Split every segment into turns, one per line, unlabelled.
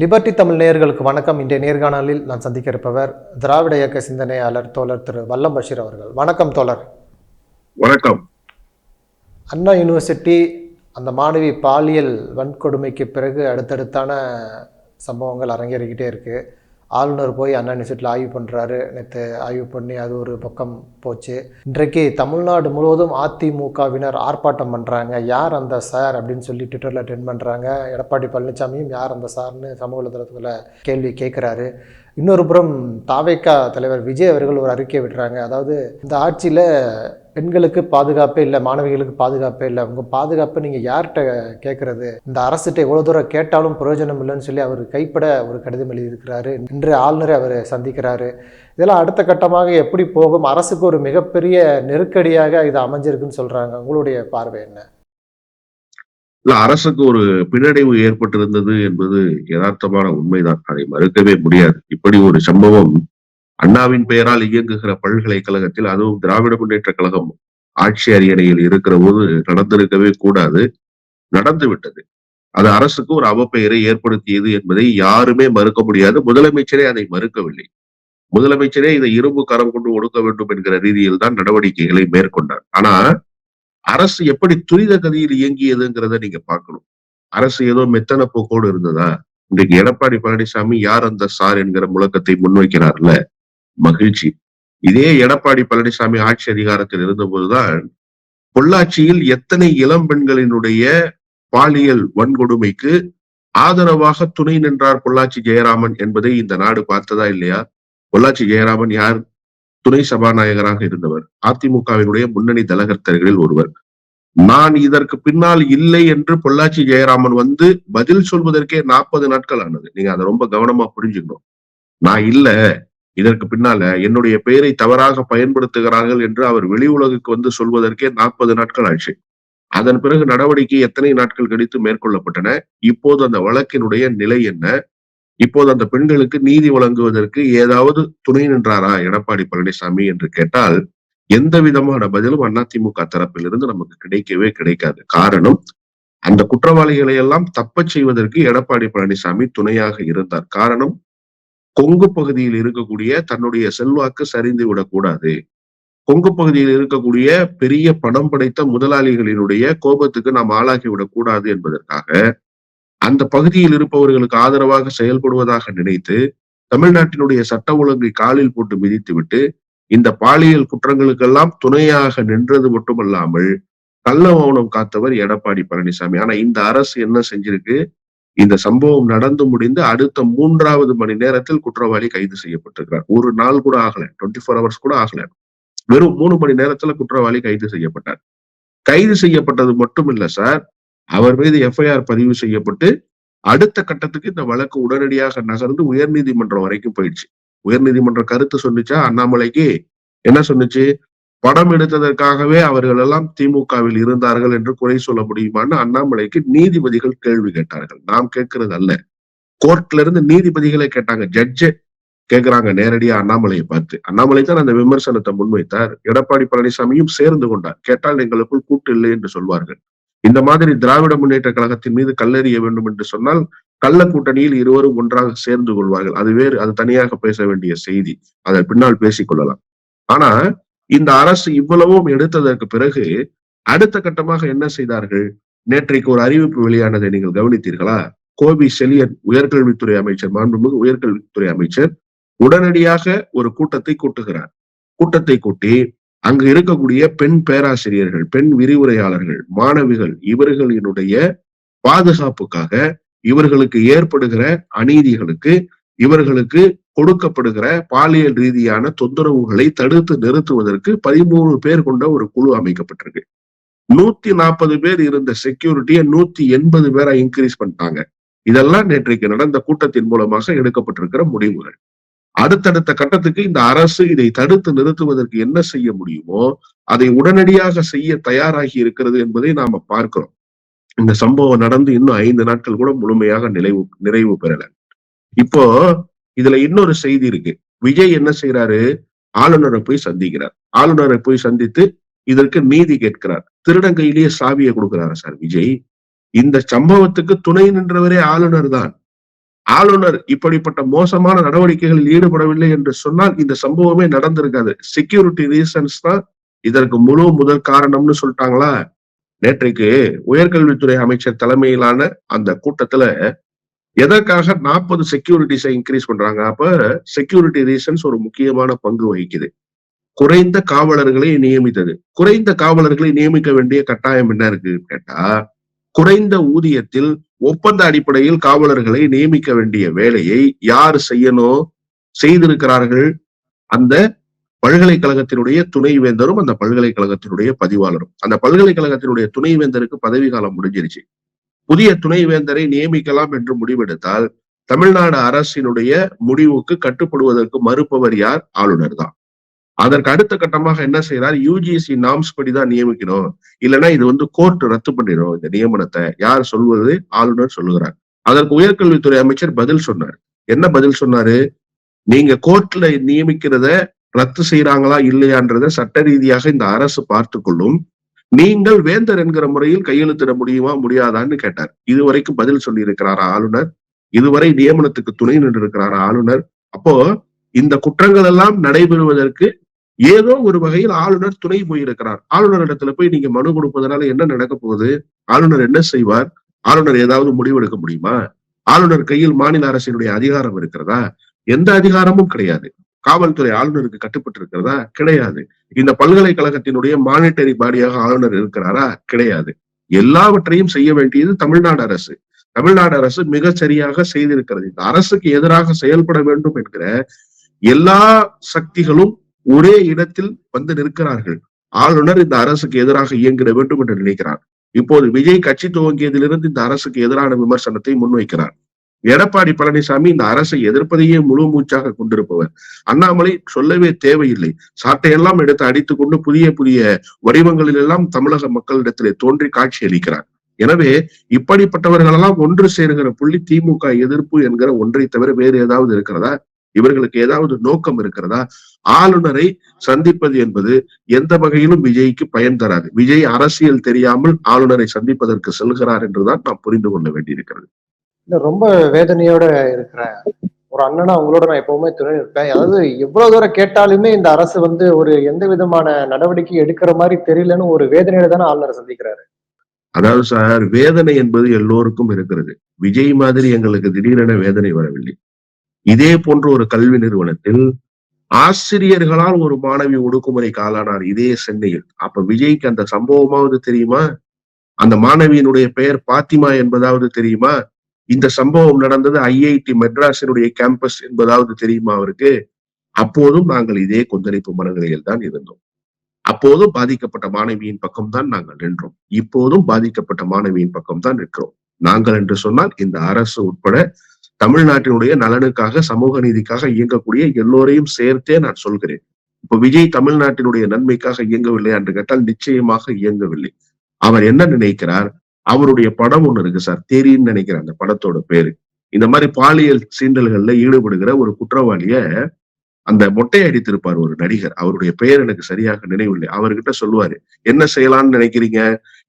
Liberty Tamil நேயர்களுக்கு வணக்கம். இன்றைய நேர்காணலில் நான் சந்திக்க இருப்பவர் திராவிட இயக்க சிந்தனையாளர் தோழர் திரு வல்லம் பஷீர் அவர்கள். வணக்கம் தோழர்.
வணக்கம்.
அண்ணா யூனிவர்சிட்டி அந்த மாணவி பாலியல் வன்கொடுமைக்கு பிறகு அடுத்தடுத்தான சம்பவங்கள் அரங்கேறிக்கிட்டே இருக்கு. ஆளுநர் போய் அண்ணா யூனிவர்சிட்டியில் ஆய்வு பண்ணுறாரு நேற்று ஆய்வு பண்ணி அது ஒரு பக்கம் போச்சு. இன்றைக்கு தமிழ்நாடு முழுவதும் அதிமுகவினர் ஆர்ப்பாட்டம் பண்ணுறாங்க யார் அந்த சார் அப்படின்னு சொல்லி ட்விட்டரில் ட்ரெண்ட் பண்ணுறாங்க எடப்பாடி பழனிசாமியும் யார் அந்த சார்னு சமூக வலைதளத்தில் கேள்வி கேட்குறாரு இன்னொரு புறம் தாவேக்கா தலைவர் விஜய் அவர்கள் ஒரு அறிக்கை விடுறாங்க அதாவது இந்த ஆட்சியில் பெண்களுக்கு பாதுகாப்பே இல்லை மாணவிகளுக்கு பாதுகாப்பே இல்லை. உங்கள் பாதுகாப்பை நீங்கள் யார்கிட்ட கேட்குறது இந்த அரசுகிட்ட எவ்வளோ தூரம் கேட்டாலும் பிரயோஜனம் இல்லைன்னு சொல்லி அவர் கைப்பட ஒரு கடிதம் எழுதியிருக்கிறாரு. இன்று ஆளுநரை அவர் சந்திக்கிறாரு. இதெல்லாம் அடுத்த கட்டமாக எப்படி போகும்? அரசுக்கு ஒரு மிகப்பெரிய நெருக்கடியாக இது அமைஞ்சிருக்குன்னு சொல்கிறாங்க உங்களுடைய பார்வை என்ன?
இல்ல அரசுக்கு ஒரு பின்னடைவு ஏற்பட்டிருந்தது என்பது யதார்த்தமான உண்மைதான். அதை மறுக்கவே முடியாது. இப்படி ஒரு சம்பவம் அண்ணாவின் பெயரால் இயங்குகிற பல்கலைக்கழகத்தில் அதுவும் திராவிட முன்னேற்ற கழகம் ஆட்சி அரியணையில் இருக்கிற போது நடந்திருக்கவே கூடாது. நடந்து விட்டது. அது அரசுக்கு ஒரு அவப்பெயரை ஏற்படுத்தியது என்பதை யாருமே மறுக்க முடியாது. முதலமைச்சரே அதை மறுக்கவில்லை. முதலமைச்சரே இதை இரும்பு கரம் கொண்டு ஒடுக்க வேண்டும் என்கிற ரீதியில் தான் நடவடிக்கைகளை மேற்கொண்டார். ஆனா அரசு எப்படி துரித கதியில் இயங்கியதுங்கிறத நீங்க பார்க்கணும். அரசு ஏதோ மெத்தன போக்கோடு இருந்ததா? இன்றைக்கு எடப்பாடி பழனிசாமி யார் அந்த சார் என்கிற முழக்கத்தை முன்வைக்கிறார்ல? மகிழ்ச்சி. இதே எடப்பாடி பழனிசாமி ஆட்சி அதிகாரத்தில் இருந்தபோதுதான் பொள்ளாச்சியில் எத்தனை இளம் பெண்களினுடைய பாலியல் வன்கொடுமைக்கு ஆதரவாக துணை நின்றார் பொள்ளாச்சி ஜெயராமன் என்பதை இந்த நாடு பார்த்ததா இல்லையா? பொள்ளாச்சி ஜெயராமன் யார்? துணை சபாநாயகராக இருந்தவர். அதிமுகவினுடைய முன்னணி தலகர்த்தர்களில் ஒருவர். நான் இதற்கு பின்னால் இல்லை என்று பொள்ளாச்சி ஜெயராமன் வந்து பதில் சொல்வதற்கே நாற்பது நாட்கள் ஆனது. நீங்க அதை ரொம்ப கவனமா புரிஞ்சுக்கணும். நான் இல்ல இதற்கு பின்னால என்னுடைய பெயரை தவறாக பயன்படுத்துகிறார்கள் என்று அவர் வெளி உலகுக்கு வந்து சொல்வதற்கே நாற்பது நாட்கள் ஆச்சு. அதன் பிறகு நடவடிக்கை எத்தனை நாட்கள் கழித்து மேற்கொள்ளப்பட்டன? இப்போது அந்த வழக்கினுடைய நிலை என்ன? இப்போது அந்த பெண்களுக்கு நீதி வழங்குவதற்கு ஏதாவது துணை நின்றாரா? எடப்பாடி பழனிசாமி என்று கேட்டால் எந்த விதமான பதிலும் அதிமுக தரப்பிலிருந்து நமக்கு கிடைக்கவே கிடைக்காது. காரணம் அந்த குற்றவாளிகளை எல்லாம் தப்பச் செய்வதற்கு எடப்பாடி பழனிசாமி துணையாக இருந்தார். காரணம் கொங்கு பகுதியில் இருக்கக்கூடிய தன்னுடைய செல்வாக்கு சரிந்து விடக்கூடாது. கொங்கு பகுதியில் இருக்கக்கூடிய பெரிய பணம் படைத்த முதலாளிகளினுடைய கோபத்துக்கு நாம் ஆளாகி விடக்கூடாது என்பதற்காக அந்த பகுதியில் இருப்பவர்களுக்கு ஆதரவாக செயல்படுவதாக நினைத்து தமிழ்நாட்டினுடைய சட்ட ஒழுங்கை காலில் போட்டு மிதித்துவிட்டு இந்த பாலியல் குற்றங்களுக்கெல்லாம் துணையாக நின்றது மட்டுமல்லாமல் கள்ள மௌனம் காத்தவர் எடப்பாடி பழனிசாமி. ஆனா இந்த அரசு என்ன செஞ்சிருக்கு? இந்த சம்பவம் நடந்து முடிந்து அடுத்த மூன்றாவது மணி நேரத்தில் குற்றவாளி கைது செய்யப்பட்டிருக்கிறார். ஒரு நாள் கூட ஆகல. டுவெண்ட்டி ஃபோர் ஹவர்ஸ் கூட ஆகல. வெறும் மூணு மணி நேரத்துல குற்றவாளி கைது செய்யப்பட்டார். கைது செய்யப்பட்டது மட்டும் இல்ல சார் அவர் மீது எஃப்ஐஆர் பதிவு செய்யப்பட்டு அடுத்த கட்டத்துக்கு இந்த வழக்கு உடனடியாக நகர்ந்து உயர்நீதிமன்றம் வரைக்கும் போயிடுச்சு. உயர்நீதிமன்ற கருத்து சொன்னிச்சா அண்ணாமலைக்கு என்ன சொன்னிச்சு படம் எடுத்ததற்காகவே அவர்கள் எல்லாம் திமுகவில் இருந்தார்கள் என்று குறை சொல்ல முடியுமான்னு அண்ணாமலைக்கு நீதிபதிகள் கேள்வி கேட்டார்கள். நாம் கேட்கிறது அல்ல. கோர்ட்ல இருந்து நீதிபதிகளை கேட்டாங்க. ஜட்ஜு கேட்கிறாங்க நேரடியா அண்ணாமலையை பார்த்து. அண்ணாமலை தான் அந்த விமர்சனத்தை முன்வைத்தார். எடப்பாடி பழனிசாமியும் சேர்ந்து கொண்டார். கேட்டால் எங்களுக்குள் கூட்டு இல்லை என்று சொல்வார்கள். இந்த மாதிரி திராவிட முன்னேற்ற கழகத்தின் மீது கல்லெறிய வேண்டும் என்று சொன்னால் கள்ள கூட்டணியில் இருவரும் ஒன்றாக சேர்ந்து கொள்வார்கள். அது வேறு அது தனியாக பேச வேண்டிய செய்தி. அதை பின்னால் பேசிக் கொள்ளலாம். ஆனா இந்த அரசு இவ்வளவும் எடுத்ததற்கு பிறகு அடுத்த கட்டமாக என்ன செய்தார்கள்? நேற்றைக்கு ஒரு அறிவிப்பு வெளியானதை நீங்கள் கவனித்தீர்களா? கோபி செலியன் உயர்கல்வித்துறை அமைச்சர் மாண்புமிகு உயர்கல்வித்துறை அமைச்சர் உடனடியாக ஒரு கூட்டத்தை கூட்டுகிறார். கூட்டத்தை கூட்டி அங்கு இருக்கக்கூடிய பெண் பேராசிரியர்கள் பெண் விரிவுரையாளர்கள் மாணவிகள் இவர்களினுடைய பாதுகாப்புக்காக இவர்களுக்கு ஏற்படுகிற அநீதிகளுக்கு இவர்களுக்கு கொடுக்கப்படுகிற பாலியல் ரீதியான தொந்தரவுகளை தடுத்து நிறுத்துவதற்கு பதிமூணு பேர் கொண்ட ஒரு குழு அமைக்கப்பட்டிருக்கு. நூத்தி நாற்பது பேர் இருந்த செக்யூரிட்டியை நூத்தி எண்பது பேரா இன்க்ரீஸ் பண்ணிட்டாங்க. இதெல்லாம் நேற்றைக்கு நடந்த கூட்டத்தின் மூலமாக எடுக்கப்பட்டிருக்கிற முடிவுகள். அடுத்தடுத்த கட்டத்துக்கு இந்த அரசு இதை தடுத்து நிறுத்துவதற்கு என்ன செய்ய முடியுமோ அதை உடனடியாக செய்ய தயாராகி இருக்கிறது என்பதை நாம பார்க்கிறோம். இந்த சம்பவம் நடந்து இன்னும் ஐந்து நாட்கள் கூட முழுமையாக நிறைவு நிறைவு பெறல. இப்போ இதுல இன்னொரு செய்தி இருக்கு. விஜய் என்ன செய்யறாரு ஆளுநரை போய் சந்திக்கிறார். ஆளுநரை போய் சந்தித்து இதற்கு நீதி கேட்கிறார். திருடங்கையிலேயே சாவியை கொடுக்கிறாரு சார் விஜய்? இந்த சம்பவத்துக்கு துணை நின்றவரே ஆளுநர் தான். ஆளுநர் இப்படிப்பட்ட மோசமான நடவடிக்கைகளில் ஈடுபடவில்லை என்று சொன்னால் இந்த சம்பவமே நடந்திருக்காது. செக்யூரிட்டி ரீசன்ஸ் தான் இதற்கு முழு முதல் காரணம்னு சொல்லிட்டாங்களா? நேற்றைக்கு உயர்கல்வித்துறை அமைச்சர் தலைமையிலான அந்த கூட்டத்துல எதற்காக நாற்பது செக்யூரிட்டிஸை இன்க்ரீஸ் பண்றாங்க? அப்ப செக்யூரிட்டி ரீசன்ஸ் ஒரு முக்கியமான பங்கு வகிக்குது. குறைந்த காவலர்களை நியமித்தது. குறைந்த காவலர்களை நியமிக்க வேண்டிய கட்டாயம் என்ன இருக்கு கேட்டா குறைந்த ஊதியத்தில் ஒப்பந்த அடிப்படையில் காவலர்களை நியமிக்க வேண்டிய வேலையை யார் செய்யணும் செய்திருக்கிறார்கள் அந்த பல்கலைக்கழகத்தினுடைய துணைவேந்தரும் அந்த பல்கலைக்கழகத்தினுடைய பதிவாளரும். அந்த பல்கலைக்கழகத்தினுடைய துணைவேந்தருக்கு பதவி காலம் முடிஞ்சிருச்சு. புதிய துணைவேந்தரை நியமிக்கலாம் என்று முடிவெடுத்தால் தமிழ்நாடு அரசினுடைய முடிவுக்கு கட்டுப்படுவதற்கு மறுப்பவர் யார்? ஆளுநர் தான். அதற்கு அடுத்த கட்டமாக என்ன செய்யறாரு யூஜிசி நாம்ஸ் படிதான் நியமிக்கணும். இல்லைன்னா இது வந்து கோர்ட் ரத்து பண்ணிடும் இந்த நியமனத்தை. யார் சொல்வது? ஆளுநர் சொல்லுகிறார். அதற்கு உயர்கல்வித்துறை அமைச்சர் பதில் சொன்னார். என்ன பதில் சொன்னாரு? நீங்க கோர்ட்ல நியமிக்கிறத ரத்து செய்யறாங்களா இல்லையான்றத சட்ட ரீதியாக இந்த அரசு பார்த்து கொள்ளும் நீங்கள் வேந்தர் என்கிற முறையில் கையெழுத்திட முடியுமா? முடியாதான்னு கேட்டார். இதுவரைக்கும் பதில் சொல்லி இருக்கிறாரா ஆளுநர்? இதுவரை நியமனத்துக்கு துணை நின்று இருக்கிறாரா ஆளுநர்? அப்போ இந்த குற்றங்கள் எல்லாம் நடைபெறுவதற்கு ஏதோ ஒரு வகையில் ஆளுநர் துணை போயிருக்கிறார். ஆளுநரிடத்துல போய் நீங்க மனு கொடுப்பதனால என்ன நடக்க போகுது? ஆளுநர் என்ன செய்வார்? ஆளுநர் ஏதாவது முடிவெடுக்க முடியுமா? ஆளுநர் கையில் மாநில அரசினுடைய அதிகாரம் இருக்கிறதா? எந்த அதிகாரமும் கிடையாது. காவல்துறை ஆளுநருக்கு கட்டுப்பட்டு இருக்கிறதா கிடையாது. இந்த பல்கலைக்கழகத்தினுடைய மானிட்டரி பாடியாக ஆளுநர் இருக்கிறாரா? கிடையாது. எல்லாவற்றையும் செய்ய வேண்டியது தமிழ்நாடு அரசு. தமிழ்நாடு அரசு மிக சரியாக செய்திருக்கிறது. இந்த அரசுக்கு எதிராக செயல்பட வேண்டும் என்கிற எல்லா சக்திகளும் ஒரே இடத்தில் வந்து நிற்கிறார்கள். ஆளுநர் இந்த அரசுக்கு எதிராக இயங்கிட வேண்டும் என்று நினைக்கிறார். இப்போது விஜய் கட்சி துவங்கியதிலிருந்து இந்த அரசுக்கு எதிரான விமர்சனத்தை முன்வைக்கிறார். எடப்பாடி பழனிசாமி இந்த அரசை எதிர்ப்பதையே முழு மூச்சாக கொண்டிருப்பவர். அண்ணாமலை சொல்லவே தேவையில்லை. சாட்டையெல்லாம் எடுத்து அடித்துக் கொண்டு புதிய புதிய வடிவங்களில் எல்லாம் தமிழக மக்களிடத்திலே தோன்றி காட்சி அளிக்கிறார். எனவே இப்படிப்பட்டவர்களெல்லாம் ஒன்று சேருகிற புள்ளி திமுக எதிர்ப்பு என்கிற ஒன்றை தவிர வேறு ஏதாவது இருக்கிறதா? இவர்களுக்கு ஏதாவது நோக்கம் இருக்கிறதா? ஆளுநரை சந்திப்பது என்பது எந்த வகையிலும் விஜய்க்கு பயன் தராது. விஜய் அரசியல் தெரியாமல் ஆளுநரை சந்திப்பதற்கு செல்கிறார் என்றுதான் நாம் புரிந்து கொள்ள வேண்டியிருக்கிறது.
இல்ல ரொம்ப வேதனையோட இருக்கிற ஒரு அண்ணனா உங்களோட நான் எப்பவுமே துணை இருப்பேன் அதாவது எவ்வளவு தூரம் கேட்டாலுமே இந்த அரசு வந்து ஒரு எந்த விதமான நடவடிக்கை எடுக்கிற மாதிரி தெரியலன்னு ஒரு வேதனையோட தானே ஆளுநரை சந்திக்கிறாரு.
அதாவது சார் வேதனை என்பது எல்லோருக்கும் இருக்கிறது. விஜய் மாதிரி எங்களுக்கு திடீரென வேதனை வரவில்லை. இதே போன்ற ஒரு கல்வி நிறுவனத்தில் ஆசிரியர்களால் ஒரு மாணவி ஒடுக்குமுறை காலானார் இதே சென்னையில். அப்ப விஜய்க்கு அந்த சம்பவமாவது தெரியுமா? அந்த மாணவியினுடைய பெயர் பாத்திமா என்பதாவது தெரியுமா? இந்த சம்பவம் நடந்தது ஐஐடி மெட்ராஸினுடைய கேம்பஸ் என்பதாவது தெரியுமா அவருக்கு? அப்போதும் நாங்கள் இதே கொந்தளிப்பு மனநிலையில் தான் இருந்தோம். அப்போதும் பாதிக்கப்பட்ட மாணவியின் பக்கம் தான் நாங்கள் நின்றோம். இப்போதும் பாதிக்கப்பட்ட மாணவியின் பக்கம் தான் நிற்கிறோம். நாங்கள் என்று சொன்னால் இந்த அரசு உட்பட தமிழ்நாட்டினுடைய நலனுக்காக சமூக நீதிக்காக இயங்கக்கூடிய எல்லோரையும் சேர்த்தே நான் சொல்கிறேன். இப்ப விஜய் தமிழ்நாட்டினுடைய நன்மைக்காக இயங்கவில்லை என்று கேட்டால் நிச்சயமாக இயங்கவில்லை. அவர் என்ன நினைக்கிறார்? அவருடைய படம் ஒண்ணு இருக்கு சார் தேரின்னு நினைக்கிறேன் அந்த படத்தோட பேரு. இந்த மாதிரி பாலியல் சீண்டல்கள்ல ஈடுபடுகிற ஒரு குற்றவாளிய அந்த மொட்டை அடித்திருப்பார் ஒரு நடிகர். அவருடைய பெயர் எனக்கு சரியாக நினைவில்லை. அவர்கிட்ட சொல்லுவாரு என்ன செய்யலாம்னு நினைக்கிறீங்க?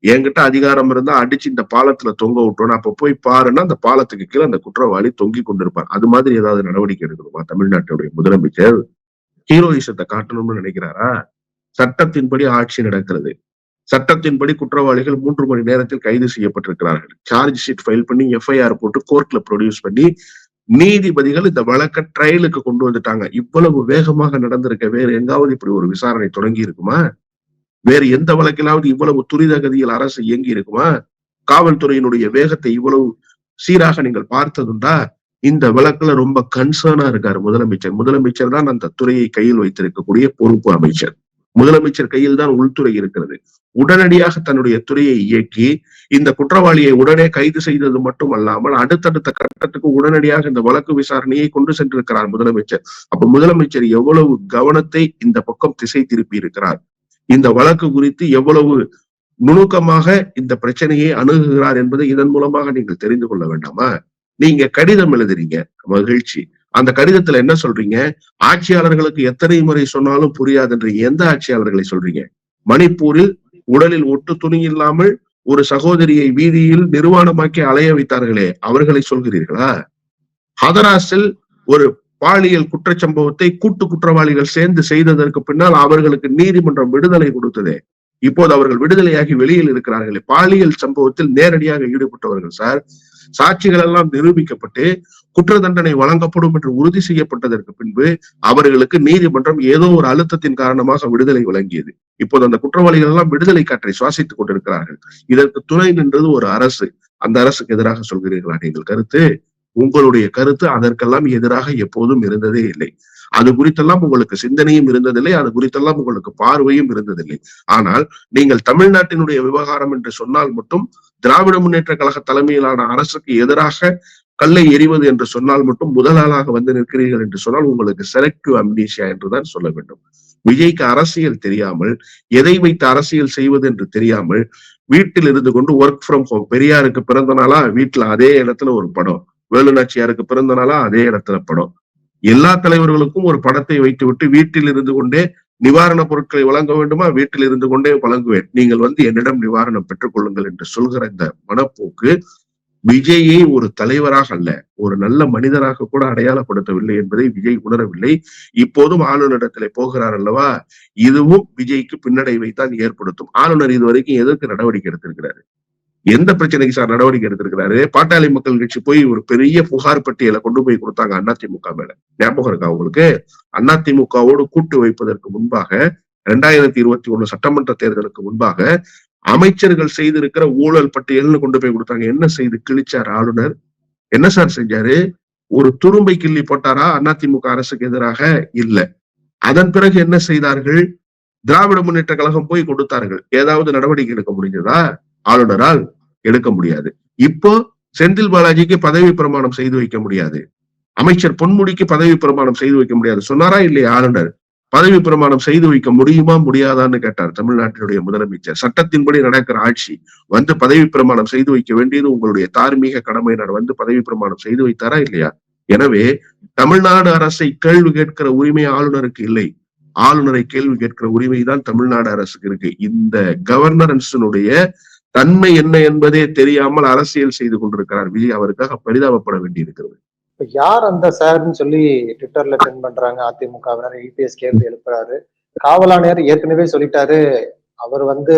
என்கிட்ட அதிகாரம் இருந்தா அடிச்சு இந்த பாலத்துல தொங்க விட்டோம் அப்ப போய் பாருன்னா அந்த பாலத்துக்கு கீழே அந்த குற்றவாளி தொங்கி கொண்டிருப்பார். அது மாதிரி ஏதாவது நடவடிக்கை எடுக்கணுமா? தமிழ்நாட்டுடைய முதலமைச்சர் ஹீரோயிசத்தை காட்டணும்னு நினைக்கிறாரா? சட்டத்தின்படி ஆட்சி நடக்கிறது. சட்டத்தின்படி குற்றவாளிகள் மூன்று மணி நேரத்தில் கைது செய்யப்பட்டிருக்கிறார்கள். சார்ஜ் ஷீட் ஃபைல் பண்ணி எஃப்ஐஆர் போட்டு கோர்ட்ல ப்ரொடியூஸ் பண்ணி நீதிபதிகள் இந்த வழக்க ட்ரையலுக்கு கொண்டு வந்துட்டாங்க. இவ்வளவு வேகமாக நடந்திருக்க வேறு எங்காவது இப்படி ஒரு விசாரணை தொடங்கி இருக்குமா? வேறு எந்த வழக்கிலாவது இவ்வளவு துரித கதியில் அரசு இயங்கி இருக்குமா? காவல்துறையினுடைய வேகத்தை இவ்வளவு சீராக நீங்கள் பார்த்ததுண்டா? இந்த வழக்குல ரொம்ப கன்சர்னா இருக்காரு முதலமைச்சர். முதலமைச்சர் தான் அந்த துறையை கையில் வைத்திருக்கக்கூடிய பொறுப்பு அமைச்சர். முதலமைச்சர் கையில் தான் உள்துறை இருக்கிறது. உடனடியாக தன்னுடைய துறையை இயக்கி இந்த குற்றவாளியை உடனே கைது செய்தது மட்டும் அல்லாமல் அடுத்தடுத்த கட்டத்துக்கு உடனடியாக இந்த வழக்கு விசாரணையை கொண்டு சென்றிருக்கிறார் முதலமைச்சர். அப்ப முதலமைச்சர் எவ்வளவு கவனத்தை இந்த பக்கம் திசை திருப்பி இருக்கிறார்? இந்த வழக்கு குறித்து எவ்வளவு நுணுக்கமாக இந்த பிரச்சனையை அணுகுகிறார் என்பதை இதன் மூலமாக நீங்கள் தெரிந்து கொள்ள வேண்டாமா? நீங்க கடிதம் எழுதுறீங்க மகிழ்ச்சி. அந்த கடிதத்துல என்ன சொல்றீங்க? ஆட்சியாளர்களுக்கு எத்தனை முறை சொன்னாலும் புரியாதுன்றீங்க எந்த ஆட்சியாளர்களை சொல்றீங்க? மணிப்பூரில் உடலில் ஒட்டு துணி இல்லாமல் ஒரு சகோதரியை வீதியில் நிர்வாணமாக்கி அலைய வைத்தார்களே அவர்களை சொல்கிறீர்களா? ஹதராஸில் ஒரு பாலியல் குற்றச்சம்பவத்தை கூட்டு குற்றவாளிகள் சேர்ந்து செய்ததற்கு பின்னால் அவர்களுக்கு நீதிமன்றம் விடுதலை கொடுத்ததே. இப்போது அவர்கள் விடுதலையாகி வெளியில் இருக்கிறார்களே. பாலியல் சம்பவத்தில் நேரடியாக ஈடுபட்டவர்கள் சார் சாட்சிகள் எல்லாம் நிரூபிக்கப்பட்டு குற்ற தண்டனை வழங்கப்படும் என்று உறுதி செய்யப்பட்டதற்கு பின்பு அவர்களுக்கு நீதிமன்றம் ஏதோ ஒரு அழுத்தத்தின் காரணமாக விடுதலை வழங்கியது. இப்போது அந்த குற்றவாளிகள் எல்லாம் விடுதலை காற்றை சுவாசித்துக் கொண்டிருக்கிறார்கள். இதற்கு துணை நின்றது ஒரு அரசு. அந்த அரசுக்கு எதிராக சொல்கிறீர்களா நீங்கள்? கருத்து? உங்களுடைய கருத்து அதற்கெல்லாம் எதிராக எப்போதும் இருந்ததே இல்லை. அது குறித்தெல்லாம் உங்களுக்கு சிந்தனையும் இருந்ததில்லை அது குறித்தெல்லாம் உங்களுக்கு பார்வையும் இருந்ததில்லை. ஆனால் நீங்கள் தமிழ்நாட்டினுடைய விவகாரம் என்று சொன்னால் மட்டும் திராவிட முன்னேற்ற கழக தலைமையிலான அரசுக்கு எதிராக கல்லை எறிவது என்று சொன்னால் மட்டும் முதல் ஆளாக வந்து நிற்கிறீர்கள் என்று சொன்னால் உங்களுக்கு செலக்டிவ் அம்னீஷியா என்றுதான் சொல்ல வேண்டும். விஜய்க்கு அரசியல் தெரியாமல் எதை வைத்து அரசியல் செய்வது என்று தெரியாமல் வீட்டில் இருந்து கொண்டு ஒர்க் ஃப்ரம் ஹோம் பெரியாருக்கு பிறந்த நாளா வீட்டுல அதே இடத்துல ஒரு படம். வேலுநாச்சியாருக்கு பிறந்த நாளா அதே இடத்துல படம். எல்லா தலைவர்களுக்கும் ஒரு படத்தை வைத்து விட்டு வீட்டில் இருந்து கொண்டே நிவாரணப் பொருட்களை வழங்க வேண்டுமா? வீட்டில் இருந்து கொண்டே வழங்குவேன். நீங்கள் வந்து என்னிடம் நிவாரணம் பெற்றுக் கொள்ளுங்கள் என்று சொல்கிற இந்த மனப்போக்கு விஜயை ஒரு தலைவராக அல்ல ஒரு நல்ல மனிதராக கூட அடையாளப்படுத்தவில்லை என்பதை விஜய் உணரவில்லை. இப்போதும் ஆளுநரிடத்திலே போகிறார் அல்லவா? இதுவும் விஜய்க்கு பின்னடைவை தான் ஏற்படுத்தும். ஆளுநர் இதுவரைக்கும் எதற்கு நடவடிக்கை எடுத்திருக்கிறாரு? எந்த பிரச்சனைக்கு சார் நடவடிக்கை எடுத்திருக்கிறாரு? பாட்டாளி மக்கள் கட்சி போய் ஒரு பெரிய புகார் பட்டியலை கொண்டு போய் கொடுத்தாங்க அதிமுக மேல. ஞாபகம் இருக்கா உங்களுக்கு? அதிமுகவோடு கூட்டு வைப்பதற்கு முன்பாக இரண்டாயிரத்தி இருபத்தி ஒண்ணு சட்டமன்ற தேர்தலுக்கு முன்பாக அமைச்சர்கள் செய்திருக்கிற ஊழல் பட்டியல்னு கொண்டு போய் கொடுத்தாங்க. என்ன செய்து? கிழிச்சார் ஆளுநர். என்ன சார் செஞ்சாரு? ஒரு துரும்பை கிள்ளி போட்டாரா? அதிமுக அரசுக்கு எதிராக? இல்ல. அதன் பிறகு என்ன செய்தார்கள்? திராவிட முன்னேற்ற கழகம் போய் கொடுத்தார்கள். ஏதாவது நடவடிக்கை எடுக்க முடிஞ்சதா? ஆளுநரால் எடுக்க முடியாது. இப்போ செந்தில் பாலாஜிக்கு பதவி பிரமாணம் செய்து வைக்க முடியாது. அமைச்சர் பொன்முடிக்கு பதவி பிரமாணம் செய்து வைக்க முடியாது. சொன்னாரா இல்லையா ஆளுநர்? பதவி பிரமாணம் செய்து வைக்க முடியுமா முடியாதான்னு கேட்டார் தமிழ்நாட்டினுடைய முதலமைச்சர். சட்டத்தின்படி நடக்கிற ஆட்சி வந்து பதவி பிரமாணம் செய்து வைக்க வேண்டியது உங்களுடைய தார்மீக கடமையினர் வந்து பதவி பிரமாணம் செய்து வைத்தாரா இல்லையா? எனவே தமிழ்நாடு அரசை கேள்வி கேட்கிற உரிமை ஆளுநருக்கு இல்லை. ஆளுநரை கேள்வி கேட்கிற உரிமை தான் தமிழ்நாடு அரசுக்கு இருக்கு. இந்த கவர்னரன்ஸினுடைய தன்மை என்ன என்பதே தெரியாமல் அரசியல் செய்து கொண்டிருக்கிறார் விஜய் அவருக்காக பரிதாபப்பட வேண்டியிருக்கிறது.
இப்ப யார் அந்த சார்னு சொல்லி ட்விட்டர்ல ட்ரெண்ட் பண்றாங்க அதிமுகவினர் இபிஎஸ் கேள்வி எழுப்புறாரு. காவல் ஆணையர் ஏற்கனவே சொல்லிட்டாரு அவர் வந்து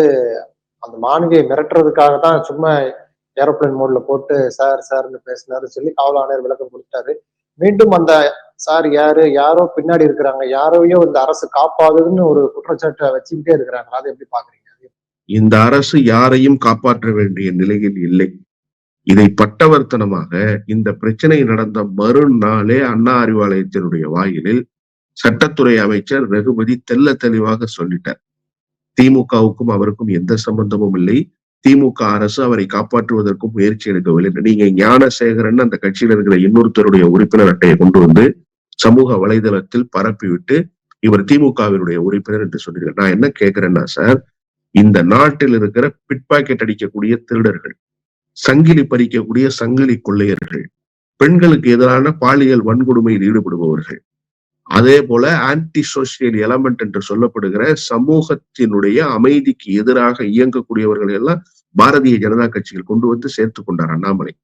அந்த மாணவியை மிரட்டுறதுக்காக தான் சும்மா ஏரோப்ளேன் மோட்ல போட்டு சார் சார்னு பேசினாரு சொல்லி காவல் ஆணையர் விளக்கம் கொடுத்தாரு. மீண்டும் அந்த சார் யாரு யாரோ பின்னாடி இருக்கிறாங்க யாரோயோ இந்த அரசு காப்பாதுன்னு ஒரு குற்றச்சாட்டை வச்சுக்கிட்டே இருக்கிறாங்க. அதை எப்படி பாக்குறீங்க?
இந்த அரசு யாரையும் காப்பாற்ற வேண்டிய நிலையில் இல்லை. இதை பட்டவர்த்தனமாக இந்த பிரச்சனை நடந்த மறுநாளே அண்ணா அறிவாலயத்தினுடைய வாயிலில் சட்டத்துறை அமைச்சர் ரகுபதி தெல்ல தெளிவாக சொல்லிட்டார். திமுகவுக்கும் அவருக்கும் எந்த சம்பந்தமும் இல்லை. திமுக அரசு அவரை காப்பாற்றுவதற்கும் முயற்சி எடுக்கவில்லை. நீங்க ஞானசேகரன் அந்த கட்சியில் இருக்கிற இன்னொருத்தருடைய உறுப்பினர் அட்டையை கொண்டு வந்து சமூக வலைதளத்தில் பரப்பிவிட்டு இவர் திமுகவினுடைய உறுப்பினர் என்று சொன்னீர்கள் நான் என்ன கேட்கிறேன்னா சார் இந்த நாட்டில் இருக்கிற பிட் பாக்கெட் அடிக்கக்கூடிய திருடர்கள் சங்கிலி பறிக்கக்கூடிய சங்கிலி கொள்ளையர்கள் பெண்களுக்கு எதிரான பாலியல் வன்கொடுமையில் ஈடுபடுபவர்கள். அதே போல ஆன்டி சோசியல் எலமெண்ட் என்று சொல்லப்படுகிற சமூகத்தினுடைய அமைதிக்கு எதிராக இயங்கக்கூடியவர்கள் எல்லாம் பாரதிய ஜனதா கட்சியில் கொண்டு வந்து சேர்த்து கொண்டார் அண்ணாமலை.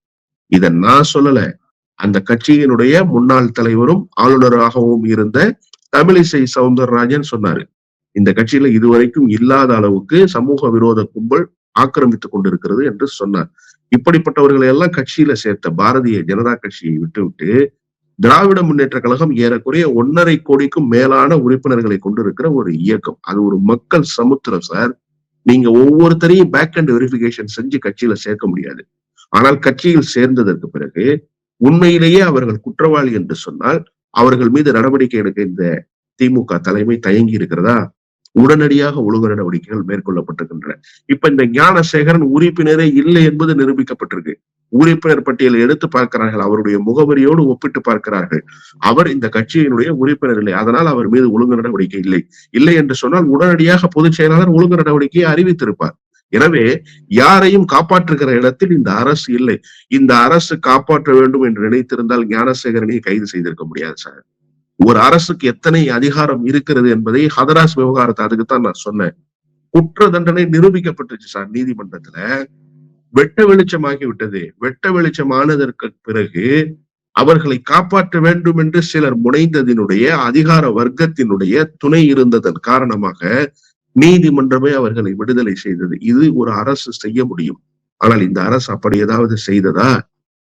இதை நான் சொல்லல. அந்த கட்சியினுடைய முன்னாள் தலைவரும் ஆளுநராகவும் இருந்த தமிழிசை சவுந்தரராஜன் சொன்னாரு. இந்த கட்சியில இதுவரைக்கும் இல்லாத அளவுக்கு சமூக விரோத கும்பல் ஆக்கிரமித்துக் கொண்டிருக்கிறது என்று சொன்னார். இப்படிப்பட்டவர்களை எல்லாம் கட்சியில சேர்த்த பாரதிய ஜனதா கட்சியை விட்டுவிட்டு திராவிட முன்னேற்ற கழகம் ஏறக்குறைய ஒன்னரை கோடிக்கும் மேலான உறுப்பினர்களை கொண்டிருக்கிற ஒரு இயக்கம். அது ஒரு மக்கள் சமுத்திரம் சார் நீங்க ஒவ்வொருத்தரையும் பேக் அண்ட் வெரிபிகேஷன் செஞ்சு கட்சியில சேர்க்க முடியாது. ஆனால் கட்சியில் சேர்ந்ததற்கு பிறகு உண்மையிலேயே அவர்கள் குற்றவாளி என்று சொன்னால் அவர்கள் மீது நடவடிக்கை எடுக்க இந்த திமுக தலைமை தயங்கி இருக்கிறதா? உடனடியாக ஒழுங்கு நடவடிக்கைகள் மேற்கொள்ளப்பட்டிருக்கின்றன. இப்ப இந்த ஞானசேகரன் உறுப்பினரே இல்லை என்பது நிரூபிக்கப்பட்டிருக்கு. உறுப்பினர் பட்டியலை எடுத்து பார்க்கிறார்கள். அவருடைய முகவரியோடு ஒப்பிட்டு பார்க்கிறார்கள். அவர் இந்த கட்சியினுடைய உறுப்பினர் இல்லை. அதனால் அவர் மீது ஒழுங்கு நடவடிக்கை இல்லை. இல்லை என்று சொன்னால் உடனடியாக பொதுச் செயலாளர் ஒழுங்கு நடவடிக்கையை அறிவித்திருப்பார். எனவே யாரையும் காப்பாற்றுகிற இடத்தில் இந்த அரசு இல்லை. இந்த அரசு காப்பாற்ற வேண்டும் என்று நினைத்திருந்தால் ஞானசேகரனை கைது செய்திருக்க முடியாது சார். ஒரு அரசுக்கு எத்தனை அதிகாரம் இருக்கிறது என்பதை ஹதராஸ் விவகாரத்தை அதுக்குத்தான் நான் சொன்னேன். குற்ற தண்டனை நிரூபிக்கப்பட்டுச்சு சார் நீதிமன்றத்துல. வெட்ட வெளிச்சமாகி விட்டது. வெட்ட வெளிச்சமானதற்கு பிறகு அவர்களை காப்பாற்ற வேண்டும் என்று சிலர் முனைந்ததினுடைய அதிகார வர்க்கத்தினுடைய துணை இருந்ததன் காரணமாக நீதிமன்றமே அவர்களை விடுதலை செய்தது. இது ஒரு அரசு செய்ய முடியும். ஆனால் இந்த அரசு அப்படி ஏதாவது செய்ததா?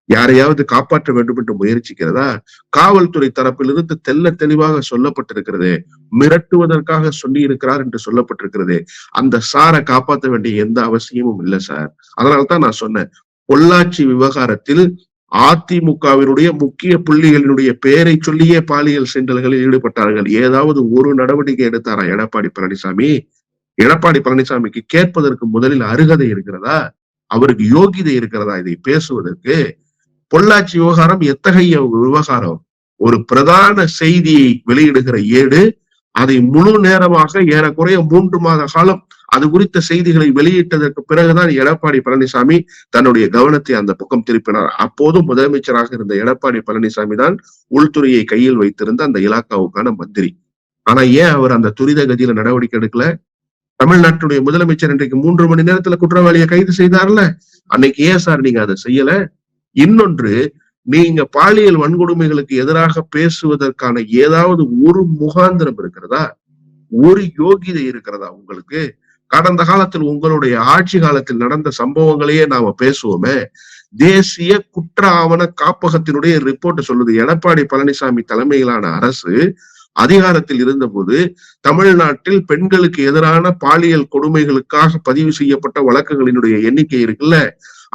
யாரையாவது காப்பாற்ற வேண்டும் என்று முயற்சிக்கிறதா? காவல்துறை தரப்பிலிருந்து தெல்ல தெளிவாக சொல்லப்பட்டிருக்கிறது. மிரட்டுவதற்காக சொல்லி இருக்கிறார் என்று சொல்லப்பட்டிருக்கிறது. அந்த சாரை காப்பாற்ற வேண்டிய எந்த அவசியமும் இல்லை சார். அதனால்தான் நான் சொன்னேன். பொள்ளாச்சி விவகாரத்தில் அதிமுகவினுடைய முக்கிய புள்ளிகளினுடைய பெயரை சொல்லியே பாலியல் சீண்டல்களில் ஈடுபட்டார்கள். ஏதாவது ஒரு நடவடிக்கை எடுத்தாரா எடப்பாடி பழனிசாமி? எடப்பாடி பழனிசாமிக்கு கேட்பதற்கு முதலில் அருகதை இருக்கிறதா? அவருக்கு யோகிதை இருக்கிறதா? இதை பேசுவதற்கு பொள்ளாச்சி விவகாரம் எத்தகைய விவகாரம்? ஒரு பிரதான செய்தியை வெளியிடுகிற ஏடு அதை முழு நேரமாக ஏறக்குறைய மூன்று மாத காலம் அது குறித்த செய்திகளை வெளியிட்டதற்கு பிறகுதான் எடப்பாடி பழனிசாமி தன்னுடைய கவனத்தை அந்த பக்கம் திருப்பினார். அப்போதும் முதலமைச்சராக இருந்த எடப்பாடி பழனிசாமி தான் உள்துறையை கையில் வைத்திருந்த அந்த இலாக்காவுக்கான மந்திரி. ஆனா ஏன் அவர் அந்த துரித கதியில நடவடிக்கை எடுக்கல? தமிழ்நாட்டுடைய முதலமைச்சர் இன்றைக்கு மூன்று மணி நேரத்துல குற்றவாளியை கைது செய்தார்ல? அன்னைக்கு ஏன் சார் நீங்க அதை செய்யல? இன்னொன்று நீங்க பாலியல் வன்கொடுமைகளுக்கு எதிராக பேசுவதற்கான ஏதாவது ஒரு முகாந்திரம் இருக்கிறதா? ஒரு யோகிதை இருக்கிறதா உங்களுக்கு? கடந்த காலத்தில் உங்களுடைய ஆட்சி காலத்தில் நடந்த சம்பவங்களையே நாம பேசுவோமே. தேசிய குற்ற ஆவண காப்பகத்தினுடைய ரிப்போர்ட் சொல்லுது. எடப்பாடி பழனிசாமி தலைமையிலான அரசு அதிகாரத்தில் இருந்தபோது தமிழ்நாட்டில் பெண்களுக்கு எதிரான பாலியல் கொடுமைகளுக்காக பதிவு செய்யப்பட்ட வழக்குகளினுடைய எண்ணிக்கை இருக்குல்ல?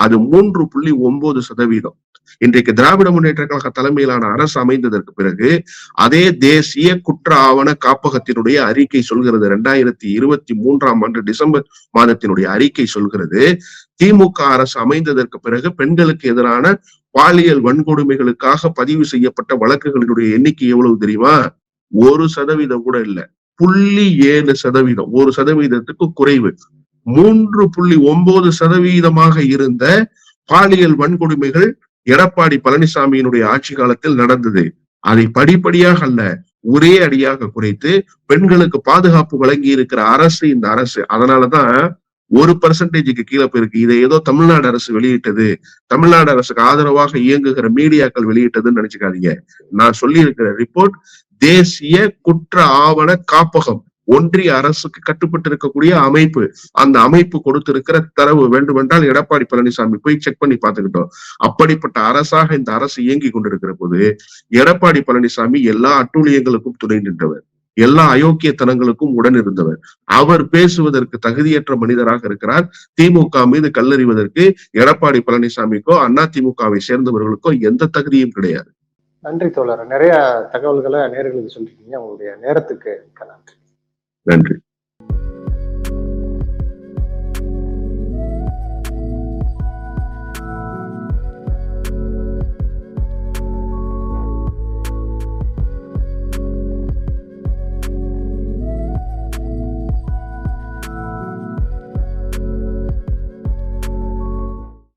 அது மூன்று புள்ளி ஒன்பது சதவீதம். இன்றைக்கு திராவிட முன்னேற்ற கழக தலைமையிலான அரசு அமைந்ததற்கு பிறகு அதே தேசிய குற்ற ஆவண காப்பகத்தினுடைய அறிக்கை சொல்கிறது. இரண்டாயிரத்தி இருபத்தி மூன்றாம் ஆண்டு டிசம்பர் மாதத்தினுடைய அறிக்கை சொல்கிறது. திமுக அரசு அமைந்ததற்கு பிறகு பெண்களுக்கு எதிரான பாலியல் வன்கொடுமைகளுக்காக பதிவு செய்யப்பட்ட வழக்குகளினுடைய எண்ணிக்கை எவ்வளவு தெரியுமா? ஒரு சதவீதம் கூட இல்ல. புள்ளி ஏழு சதவீதம். ஒரு சதவீதத்துக்கு குறைவு. மூன்று புள்ளி ஒன்பது சதவீதமாக இருந்த பாலியல் வன்கொடுமைகள் எடப்பாடி பழனிசாமியினுடைய ஆட்சி காலத்தில் நடந்தது. அதை படிப்படியாக அல்ல ஒரே அடியாக குறைத்து பெண்களுக்கு பாதுகாப்பு வழங்கி இருக்கிற அரசு இந்த அரசு. அதனாலதான் ஒரு பர்சன்டேஜுக்கு கீழே போயிருக்கு. இதை ஏதோ தமிழ்நாடு அரசு வெளியிட்டது. தமிழ்நாடு அரசுக்கு ஆதரவாக இயங்குகிற மீடியாக்கள் வெளியிட்டதுன்னு நினைச்சுக்காதீங்க. நான் சொல்லி இருக்கிற ரிப்போர்ட் தேசிய குற்ற ஆவண காப்பகம். ஒன்றிய அரசுக்கு கட்டுப்பட்டு இருக்கக்கூடிய அமைப்பு அந்த அமைப்பு கொடுத்திருக்கிற தரவு வேண்டுமென்றால் எடப்பாடி பழனிசாமி போய் செக் பண்ணி பார்த்துக்கிட்டோம். அப்படிப்பட்ட அரசாக இந்த அரசு இயங்கி கொண்டிருக்கிற போது எடப்பாடி பழனிசாமி எல்லா அட்டூழியங்களுக்கும் துணை நின்றவர். எல்லா அயோக்கியத்தனங்களுக்கும் உடன் இருந்தவர். அவர் பேசுவதற்கு தகுதியற்ற மனிதராக இருக்கிறார். திமுக மீது கல்லறிவதற்கு எடப்பாடி பழனிசாமிக்கோ அண்ணா திமுகவை சேர்ந்தவர்களுக்கோ எந்த தகுதியும் கிடையாது.
நன்றி தோழர். நிறைய தகவல்களை நேர்களுக்கு சொல்லிருக்கீங்க உங்களுடைய நேரத்துக்கு நன்றி.
நன்றி